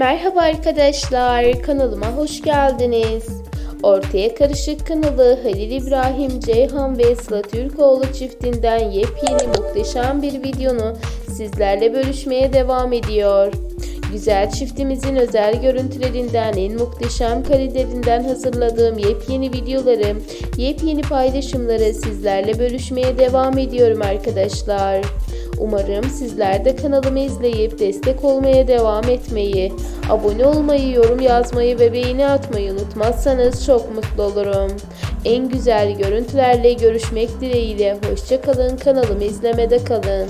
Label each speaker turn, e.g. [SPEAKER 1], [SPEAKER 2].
[SPEAKER 1] Merhaba arkadaşlar, kanalıma hoş geldiniz. Ortaya Karışık kanalı Halil İbrahim Ceyhan ve Sıla Türkoğlu çiftinden yepyeni muhteşem bir videonu sizlerle bölüşmeye devam ediyor. Güzel çiftimizin özel görüntülerinden, en muhteşem karelerinden hazırladığım yepyeni videoları, yepyeni paylaşımları sizlerle bölüşmeye devam ediyorum arkadaşlar. Umarım sizler de kanalımı izleyip destek olmaya devam etmeyi, abone olmayı, yorum yazmayı ve beğeni atmayı unutmazsanız çok mutlu olurum. En güzel görüntülerle görüşmek dileğiyle hoşçakalın kanalımı izlemede kalın.